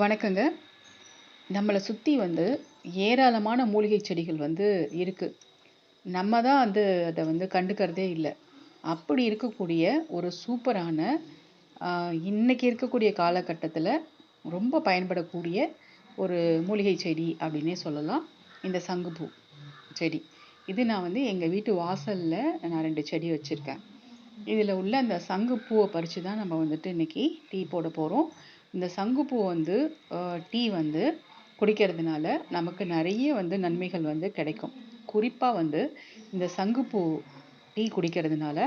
வணக்கங்க. நம்மளை சுற்றி வந்து ஏராளமான மூலிகை செடிகள் வந்து இருக்குது நம்ம தான் வந்து அதை வந்து கண்டுக்கிறதே இல்லை அப்படி இருக்கக்கூடிய ஒரு சூப்பரான இன்றைக்கி இன்னைக்கு இருக்கக்கூடிய காலகட்டத்தில் ரொம்ப பயன்படக்கூடிய ஒரு மூலிகை செடி அப்படின்னே சொல்லலாம். இந்த சங்குப்பூ செடி. இது நான் வந்து எங்கள் வீட்டு வாசலில் நான் ரெண்டு செடி வச்சுருக்கேன் இதில் உள்ள அந்த சங்கு பூவை பறித்து தான் நம்ம வந்துட்டு இன்னைக்கு டீ போட போகிறோம் இந்த சங்குப்பூ வந்து டீ வந்து குடிக்கிறதுனால நமக்கு நிறைய வந்து நன்மைகள் வந்து கிடைக்கும். குறிப்பாக வந்து இந்த சங்குப்பூ டீ குடிக்கிறதுனால,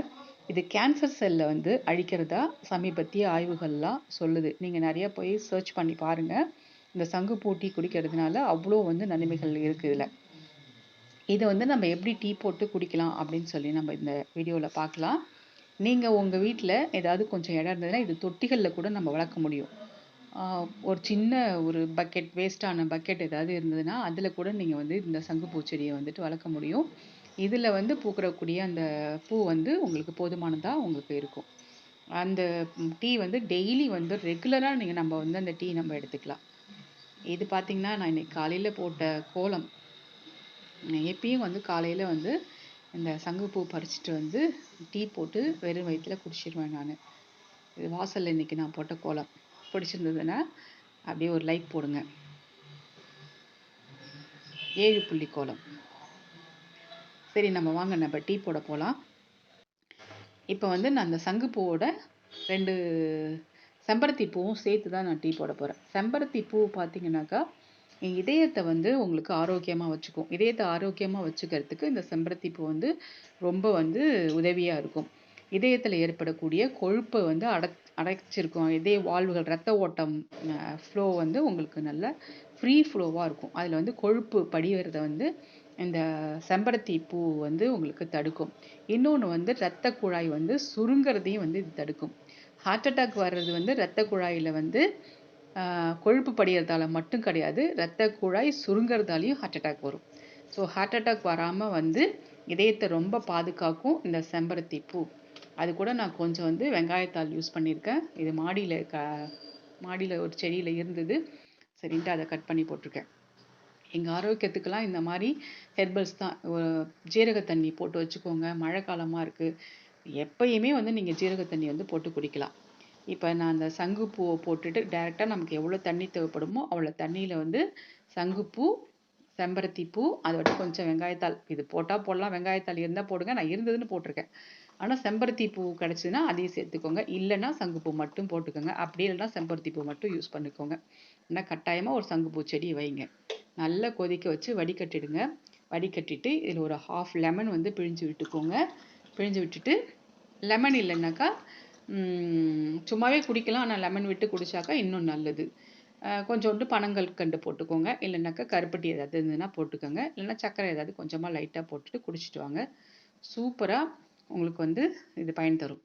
இது கேன்சர் செல்லை வந்து அழிக்கிறதா சமீபத்திய ஆய்வுகள்லாம் சொல்லுது. நீங்கள் நிறையா போய் சர்ச் பண்ணி பாருங்க. இந்த சங்குப்பூ டீ குடிக்கிறதுனால அவ்வளோ வந்து நன்மைகள் இருக்குது இதில் இதை வந்து நம்ம எப்படி டீ போட்டு குடிக்கலாம் அப்படின்னு சொல்லி நம்ம இந்த வீடியோவில் பார்க்கலாம். நீங்கள் உங்கள் வீட்டில் ஏதாவது கொஞ்சம் இடம் இருந்ததுன்னா, இது தொட்டிகளில் கூட நம்ம வளர்க்க முடியும். ஒரு சின்ன ஒரு பக்கெட் வேஸ்ட்டான பக்கெட் ஏதாவது இருந்ததுன்னா, அதில் கூட நீங்கள் வந்து இந்த சங்குப்பூ செடியை வந்துட்டு வளர்க்க முடியும். இதில் வந்து பூக்கக்கூடிய அந்த பூ வந்து உங்களுக்கு போதுமானதாக உங்களுக்கு இருக்கும். அந்த டீ வந்து டெய்லி வந்து ரெகுலராக நீங்கள் நம்ம வந்து அந்த டீ நம்ம எடுத்துக்கலாம். இது பார்த்திங்கன்னா நான் இன்னைக்கு காலையில் போட்ட கோலம். எப்பயும் வந்து காலையில் வந்து இந்த சங்குப்பூ பறிச்சுட்டு வந்து டீ போட்டு வெறும் வயிற்றில் குடிச்சிடுவேன் நான் இது வாசலில் இன்னைக்கு நான் போட்ட கோலம். பிடிச்சிருந்ததுன்னா, அப்படியே ஒரு லைக் போடுங்க. ஏழு புள்ளி கோலம். சரி நம்ம வாங்க நம்ம டீ போட போகலாம் இப்போ வந்து நான் அந்த சங்குப்பூவோட ரெண்டு செம்பருத்தி பூவும் சேர்த்து தான் நான் டீ போட போகிறேன் செம்பருத்தி பூ பார்த்தீங்கன்னாக்கா, என் இதயத்தை வந்து உங்களுக்கு ஆரோக்கியமாக வச்சுக்கும். இதயத்தை ஆரோக்கியமாக வச்சுக்கிறதுக்கு இந்த செம்பருத்தி பூ வந்து ரொம்ப வந்து உதவியாக இருக்கும். இதயத்தில் ஏற்படக்கூடிய கொழுப்பை வந்து அடச் அடைச்சிருக்கும். இதய வாழ்வுகள் ரத்த ஓட்டம் ஃப்ளோ வந்து உங்களுக்கு நல்ல ஃப்ரீ ஃப்ளோவாக இருக்கும். அதில் வந்து கொழுப்பு படியறத வந்து இந்த செம்பருத்தி பூ வந்து உங்களுக்கு தடுக்கும். இன்னொன்று வந்து ரத்த குழாய் வந்து சுருங்குறதையும் வந்து இது தடுக்கும். ஹார்ட் அட்டாக் வர்றது வந்து ரத்த குழாயில் வந்து கொழுப்பு படிகிறதால மட்டும் கிடையாது. ரத்த குழாய் சுருங்கிறதாலையும் ஹார்ட் அட்டாக் வரும். ஸோ ஹார்ட் அட்டாக் வராமல் வந்து இதயத்தை ரொம்ப பாதுகாக்கும் இந்த செம்பருத்தி பூ. அது கூட நான் கொஞ்சம் வந்து வெங்காயத்தாள் யூஸ் பண்ணியிருக்கேன். இது மாடியில் க மாடியில் ஒரு செடியில் இருந்தது. சரின்ட்டு அதை கட் பண்ணி போட்டிருக்கேன் எங்கள் ஆரோக்கியத்துக்கெல்லாம் இந்த மாதிரி ஹெர்பல்ஸ் தான். ஜீரக தண்ணி போட்டு வச்சுக்கோங்க. மழை காலமாக இருக்குது எப்பயுமே வந்து நீங்கள் ஜீரக தண்ணி வந்து போட்டு குடிக்கலாம். இப்போ நான் அந்த சங்குப்பூவை போட்டுட்டு டைரெக்டாக நமக்கு எவ்வளோ தண்ணி தேவைப்படுமோ, அவ்வளோ தண்ணியில் வந்து சங்குப்பூ, செம்பருத்தி பூ, அதோட கொஞ்சம் வெங்காயத்தாள். இது போட்டால் போடலாம். வெங்காயத்தாள் இருந்தால் போடுங்க. நான் இருந்ததுன்னு போட்டிருக்கேன் ஆனால் செம்பருத்தி பூ கிடச்சிதுன்னா அதையும் சேர்த்துக்கோங்க. இல்லைன்னா சங்குப்பூ மட்டும் போட்டுக்கோங்க. அப்படி இல்லைன்னா செம்பருத்தி பூ மட்டும் யூஸ் பண்ணிக்கோங்க. ஆனால் கட்டாயமாக ஒரு சங்குப்பூ செடி வைங்க. நல்லா கொதிக்க வச்சு வடிகட்டிடுங்க. வடிகட்டிட்டு இதில் ஒரு 1/2 லெமன் வந்து பிழிஞ்சு விட்டுக்கோங்க. பிழிஞ்சு விட்டுட்டு லெமன் இல்லைனாக்கா சும்மாவே குடிக்கலாம். ஆனால் லெமன் விட்டு குடிச்சாக்கா இன்னும் நல்லது. கொஞ்சோண்டு பனங்கல் கண்டு போட்டுக்கோங்க. இல்லைனாக்கா கருப்பட்டி ஏதாவது இருந்ததுன்னா போட்டுக்கோங்க. இல்லைன்னா சர்க்கரை ஏதாவது கொஞ்சமாக லைட்டாக போட்டுட்டு குடிச்சிட்டு வாங்க. சூப்பராக உங்களுக்கு வந்து இது பயன் தரும்.